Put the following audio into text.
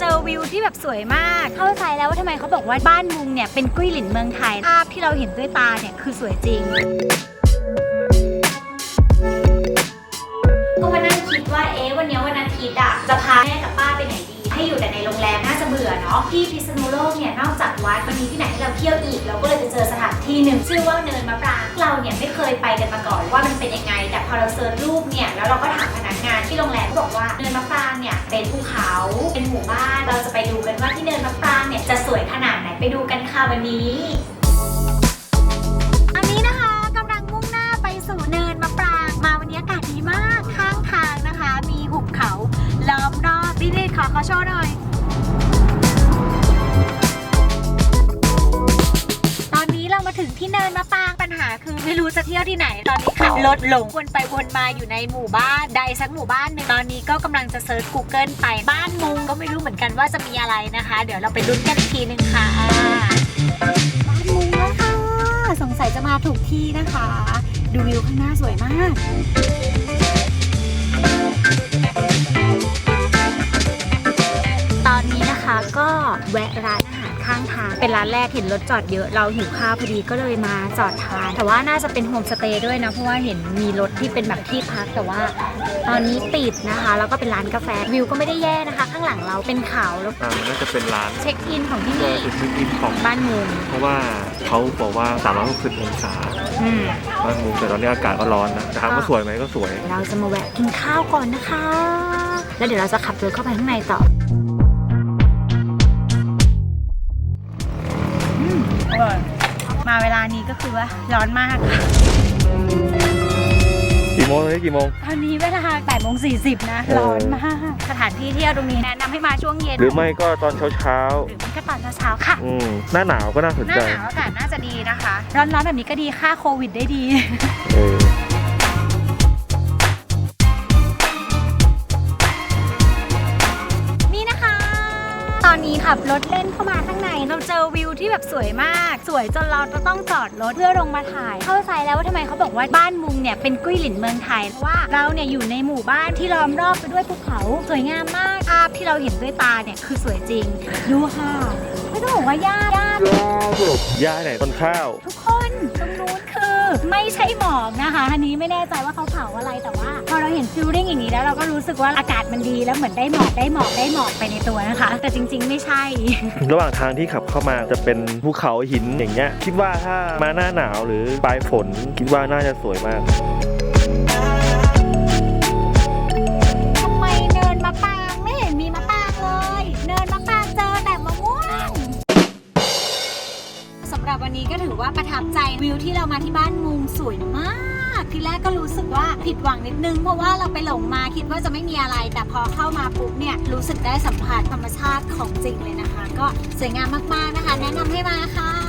เจอวิวที่แบบสวยมาก เข้าใจแล้วว่าทำไมเขาบอกว่าบ้านมุงเนี่ยเป็นกุ้ยหลินเมืองไทย ภาพที่เราเห็นด้วยตาเนี่ยคือสวยจริง ก็มานั่งคิดว่าเอ๊ะวันนี้วันอาทิตย์อะจะพาแม่กับป้าไปไหนดี ให้อยู่แต่ในโรงแรมน่าจะเบื่อเนาะที่พิษณุโลกเนี่ยนอกจากวัดมันมีที่ไหนให้เราเที่ยวอีกเราก็เลย หนึ่งชื่อว่าเนินมะปรางเราเนี่ยไม่เคยไปกันมาก่อนว่ามันเป็นยังไง แต่พอเราเซิร์ชรูปเนี่ยแล้วเราก็ถามพนักงานที่โรงแรมเขาบอกว่าเนินมะปรางเนี่ยเป็นภูเขาเป็นหมู่บ้านเราจะไปดูกันว่าที่เนินมะปรางเนี่ยจะสวยขนาดไหนไปดูกันค่ะวันนี้ อันนี้นะคะกำลังมุ่งหน้าไปสู่เนินมะปรางมาวันนี้อากาศดีมากข้างทางนะคะ มีหุบเขาล้อมรอบนี่นี่ขอขอโชว์หน่อย เรามาถึงที่เนินมะปรางปัญหาคือไม่รู้จะเที่ยวที่ไหน ตอนนี้ขับรถหลงวนไปวนมาอยู่ในหมู่บ้านใดสักหมู่บ้านหนึ่งตอนนี้ก็กำลังจะเซิร์ช Google ไปบ้านมุงก็ไม่รู้เหมือนกันว่าจะมีอะไรนะคะ เดี๋ยวเราไปลุ้นกันทีหนึ่งค่ะ บ้านมุงแล้วค่ะ สงสัยจะมาถูกที่นะคะ ดูวิวข้างหน้าสวยมาก ข้างทาง เป็นร้านแรกเห็นรถจอดเยอะเราหิวข้าวพอดีก็เลยมาจอดทาน แต่ว่าน่าจะเป็นโฮมสเตย์ด้วยนะ เพราะว่าเห็นมีรถที่เป็นแบบที่พักแต่ว่า ตอนนี้ปิดนะคะ แล้วก็เป็นร้านกาแฟวิวก็ไม่ได้แย่นะคะ ข้างหลังเราเป็นเขาแล้วอ่ามันน่าจะเป็นร้านเช็คอินของที่เพื่อนี่จุดเช็คอินของ บ้านมุงเพราะว่าเขาบอกว่า 360 องศาอืม บ้านมุมแต่ตอนนี้อากาศก็ร้อนนะแต่ถามว่าสวยไหมก็สวย เราจะมาแวะกินข้าวก่อนนะคะ แล้วเดี๋ยวเราจะขับรถเข้าไปข้างในต่ออื มาเวลานี้ก็คือว่าร้อนมากค่ะกี่โมงเลยกี่โมง ตอนนี้เวลา8โมง40 นะ เออ ร้อนมาก สถานที่เที่ยวตรงนี้แนะนำให้มาช่วงเย็น หรือไม่ก็ตอนเช้าเช้าหรือไม่ก็ตอนเช้าๆค่ะ ๆอืมหน้าหนาวก็น่าสนหน้าใจ หนาวอากาศน่าจะดีนะคะ ร้อนๆแบบนี้ก็ดีค่าโควิดได้ดี เออนี่นะคะ ตอน นี้ขับรถเล่นเข้ามาข้างใน เราเจอวิวที่แบบสวยมาก สวยจนเราจะต้องจอดรถเพื่อลงมาถ่าย เข้าใจแล้วว่าทำไมเขาบอกว่าบ้านมุงเนี่ยเป็นกุ้ยหลินเมืองไทยเพราะว่าเราเนี่ยอยู่ในหมู่บ้านที่ล้อมรอบไปด้วยภูเขาสวยงามมากภาพที่เราเห็นด้วยตาเนี่ยคือสวยจริง ดูค่ะไม่ต้องบอกว่าหญ้าหญ้าย้ายไหนต้นข้าว ทุกคนตรงนู้นคือไม่ใช่หมอกนะคะอันนี้ไม่แน่ใจว่าเขาเผาอะไรแต่ว่า พอเราเห็นฟิลลิ่งอย่างนี้แล้วเราก็รู้สึกว่าอากาศมันดีแล้วเหมือนได้หมอกได้หมอกได้หมอกไปในตัวนะคะ แต่จริง ๆ ไม่ใช่ ระหว่างทางที่ขับเข้ามาจะเป็นภูเขาหินอย่างเงี้ย คิดว่าถ้ามาหน้าหนาวหรือปลายฝนคิดว่าน่าจะสวยมาก ทำไมเนินมะปรางไม่เห็นมีมะปรางเลย เนินมะปรางเจอแต่มะม่วงสำหรับวันนี้ก็ถือว่าประทับใจวิวที่เรามาที่บ้านมุงสวยมาก ทีแรกก็รู้สึกว่าผิดหวังนิดนึง เพราะว่าเราไปหลงมาคิดว่าจะไม่มีอะไร แต่พอเข้ามาปุ๊บเนี่ยรู้สึกได้สัมผัสธรรมชาติของจริงเลยนะคะ ก็สวยงามมากๆนะคะ แนะนำให้มาค่ะ